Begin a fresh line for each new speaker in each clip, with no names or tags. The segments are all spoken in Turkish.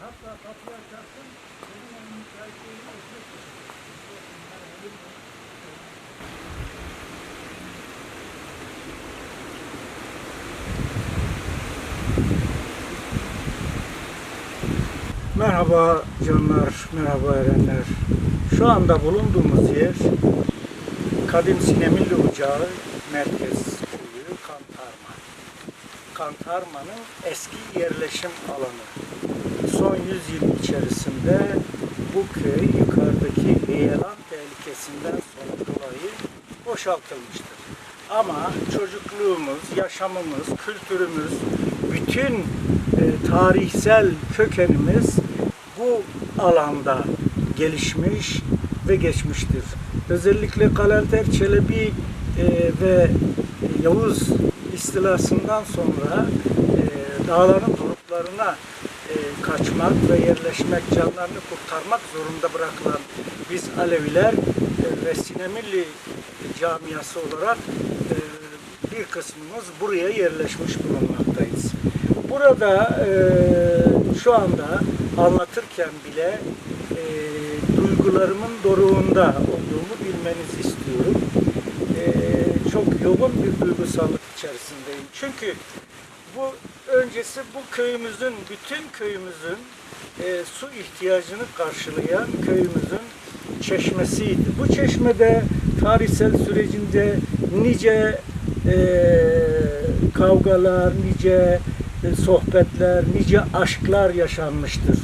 hatta kapıyı açarsın senin onun müsaitliğini ekmek Merhaba canlar, merhaba erenler. Şu anda bulunduğumuz yer Kadim Sinemilli Ocağı Merkez. Kantarma'nın eski yerleşim alanı. Son 100 yıl içerisinde bu köy yukarıdaki heyelan tehlikesinden sonra dolayı boşaltılmıştır. Ama çocukluğumuz, yaşamımız, kültürümüz, bütün e, tarihsel kökenimiz bu alanda gelişmiş ve geçmiştir. Özellikle Kalender Çelebi e, ve Yavuz istilasından sonra e, dağların doruklarına e, kaçmak ve yerleşmek, canlarını kurtarmak zorunda bırakılan biz Aleviler e, ve Sinemilli camiası olarak e, bir kısmımız buraya yerleşmiş bulunmaktayız. Burada e, şu anda anlatırken bile e, duygularımın doruğunda olduğumu bilmenizi istiyorum. E, çok yoğun bir duygusallık içerisindeyim. Çünkü bu öncesi bu köyümüzün, bütün köyümüzün e, su ihtiyacını karşılayan köyümüzün çeşmesiydi. Bu çeşmede tarihsel sürecinde nice e, kavgalar, nice e, sohbetler, nice aşklar yaşanmıştır.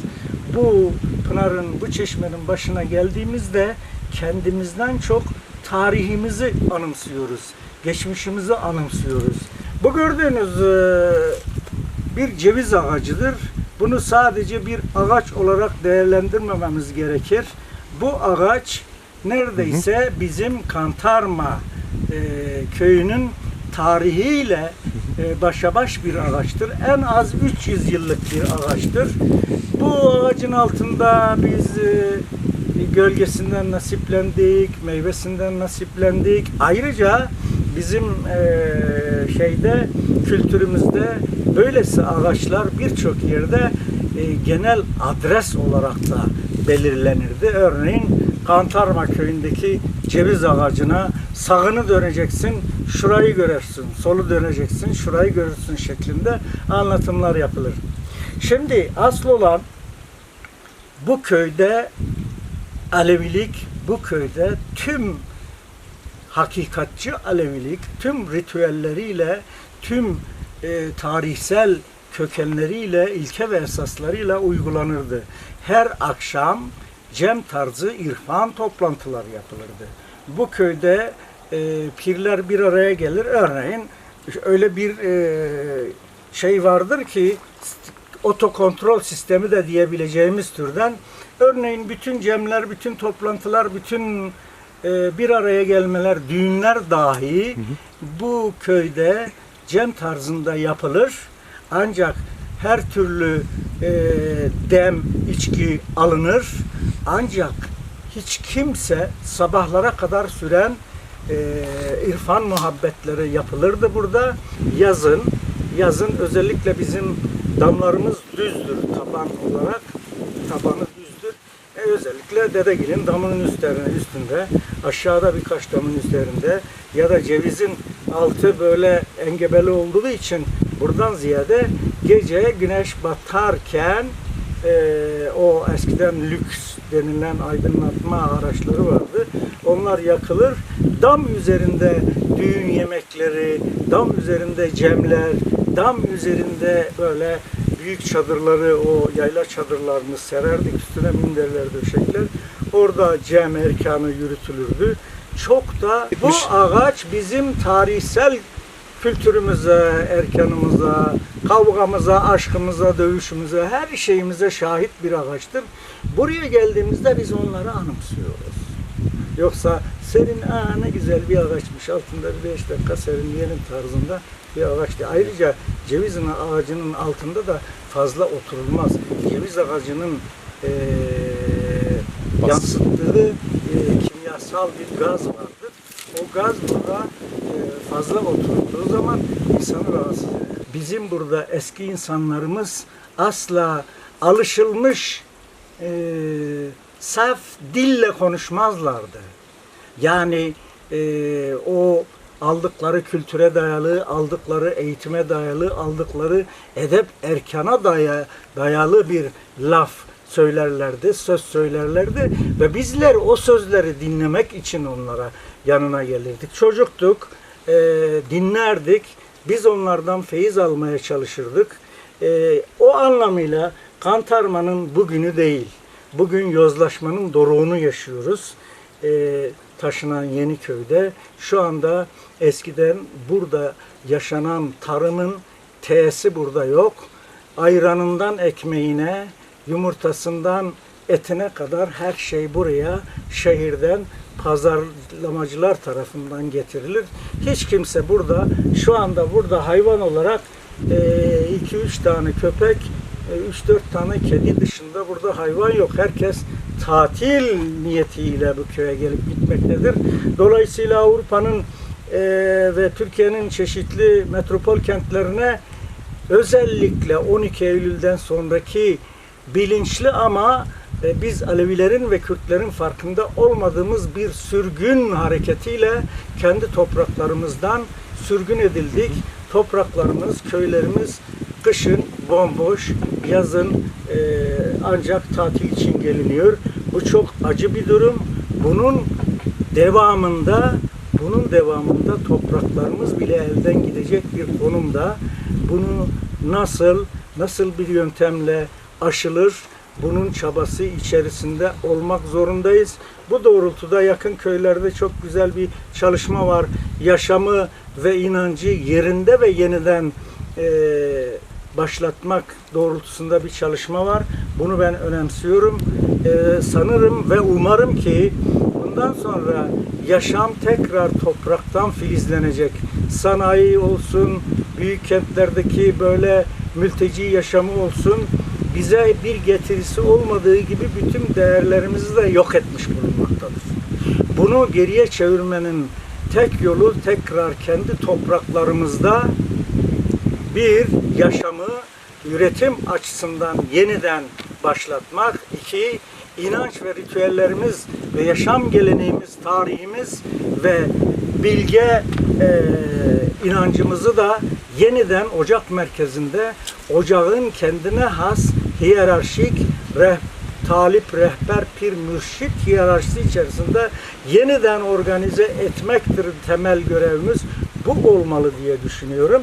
Bu pınarın, bu çeşmenin başına geldiğimizde kendimizden çok tarihimizi anımsıyoruz. Geçmişimizi anımsıyoruz. Bu gördüğünüz e, bir ceviz ağacıdır. Bunu sadece bir ağaç olarak değerlendirmememiz gerekir. Bu ağaç neredeyse bizim Kantarma e, köyünün tarihiyle e, başa baş bir ağaçtır. En az 300 yıllık bir ağaçtır. Bu ağacın altında biz e, gölgesinden nasiplendik, meyvesinden nasiplendik. Ayrıca bizim e, şeyde kültürümüzde böylesi ağaçlar birçok yerde e, genel adres olarak da belirlenirdi. Örneğin Kantarma köyündeki ceviz ağacına sağını döneceksin, şurayı görürsün, solu döneceksin, şurayı görürsün şeklinde anlatımlar yapılır. Şimdi asıl olan bu köyde Alevilik, bu köyde tüm hakikatçi Alevilik, tüm ritüelleriyle, tüm e, tarihsel kökenleriyle, ilke ve esaslarıyla uygulanırdı. Her akşam cem tarzı irfan toplantıları yapılırdı. Bu köyde e, pirler bir araya gelir. Örneğin öyle bir e, şey vardır ki otokontrol sistemi de diyebileceğimiz türden. Örneğin bütün cemler, bütün toplantılar, bütün e, bir araya gelmeler, düğünler dahi bu köyde cem tarzında yapılır. Ancak her türlü e, dem, içki alınır. Ancak hiç kimse sabahlara kadar süren e, irfan muhabbetleri yapılırdı burada. Yazın, yazın özellikle bizim damlarımız düzdür taban olarak. Tabanı düzdür. E, özellikle Dedegil'in damının üstlerine, üstünde, aşağıda birkaç damın üzerinde ya da cevizin altı böyle engebeli olduğu için buradan ziyade gece güneş batarken e, o eskiden lüks denilen aydınlatma araçları vardı. Onlar yakılır. Dam üzerinde düğün yemekleri, dam üzerinde cemler, dam üzerinde böyle büyük çadırları, o yayla çadırlarını sererdik. Üstüne minderler döşekler. Orada cem erkanı yürütülürdü. Çok da bu ağaç bizim tarihsel kültürümüze, erkanımıza, kavgamıza, aşkımıza, dövüşümüze, her şeyimize şahit bir ağaçtır. Buraya geldiğimizde biz onları anımsıyoruz. Yoksa serin, aa ne güzel bir ağaçmış, altında bir beş dakika serinleyelim tarzında bir ağaçtı. Ayrıca ceviz ağacının altında da fazla oturulmaz. Ceviz ağacının eee yansıttığı eee, kimyasal bir gaz vardır. O gaz burada e, fazla oturduğu zaman insanı rahatsız eder. Bizim burada eski insanlarımız asla alışılmış e, saf dille konuşmazlardı. Yani e, o aldıkları kültüre dayalı, aldıkları eğitime dayalı, aldıkları edep erkana daya, dayalı bir laf söylerlerdi, söz söylerlerdi ve bizler o sözleri dinlemek için onlara yanına gelirdik. Çocuktuk, e, dinlerdik, biz onlardan feyiz almaya çalışırdık. E, o anlamıyla Kantarma'nın bugünü değil, bugün yozlaşmanın doruğunu yaşıyoruz. E, taşınan Yeniköy'de şu anda eskiden burada yaşanan tarımın T'si burada yok. Ayranından ekmeğine, yumurtasından etine kadar her şey buraya şehirden pazarlamacılar tarafından getirilir. Hiç kimse burada şu anda burada hayvan olarak 2-3 tane köpek, 3-4 tane kedi dışında burada hayvan yok. Herkes tatil niyetiyle bu köye gelip gitmektedir. Dolayısıyla Avrupa'nın e, ve Türkiye'nin çeşitli metropol kentlerine özellikle 12 Eylül'den sonraki bilinçli ama e, biz Alevilerin ve Kürtlerin farkında olmadığımız bir sürgün hareketiyle kendi topraklarımızdan sürgün edildik. Topraklarımız, köylerimiz kışın bomboş, yazın e, ancak tatil için geliniyor. Bu çok acı bir durum. Bunun devamında bunun devamında topraklarımız bile elden gidecek bir konumda. Bunu nasıl nasıl bir yöntemle aşılır? Bunun çabası içerisinde olmak zorundayız. Bu doğrultuda yakın köylerde çok güzel bir çalışma var. Yaşamı ve inancı yerinde ve yeniden eee başlatmak doğrultusunda bir çalışma var. Bunu ben önemsiyorum. Ee, sanırım ve umarım ki bundan sonra yaşam tekrar topraktan filizlenecek. Sanayi olsun, büyük kentlerdeki böyle mülteci yaşamı olsun bize bir getirisi olmadığı gibi bütün değerlerimizi de yok etmiş bulunmaktadır. Bunu geriye çevirmenin tek yolu tekrar kendi topraklarımızda bir yaşamı üretim açısından yeniden başlatmak. iki inanç ve ritüellerimiz ve yaşam geleneğimiz, tarihimiz ve bilge e, inancımızı da yeniden ocak merkezinde ocağın kendine has hiyerarşik reh, talip, rehber, pir, mürşit hiyerarşisi içerisinde yeniden organize etmektir temel görevimiz. Bu olmalı diye düşünüyorum.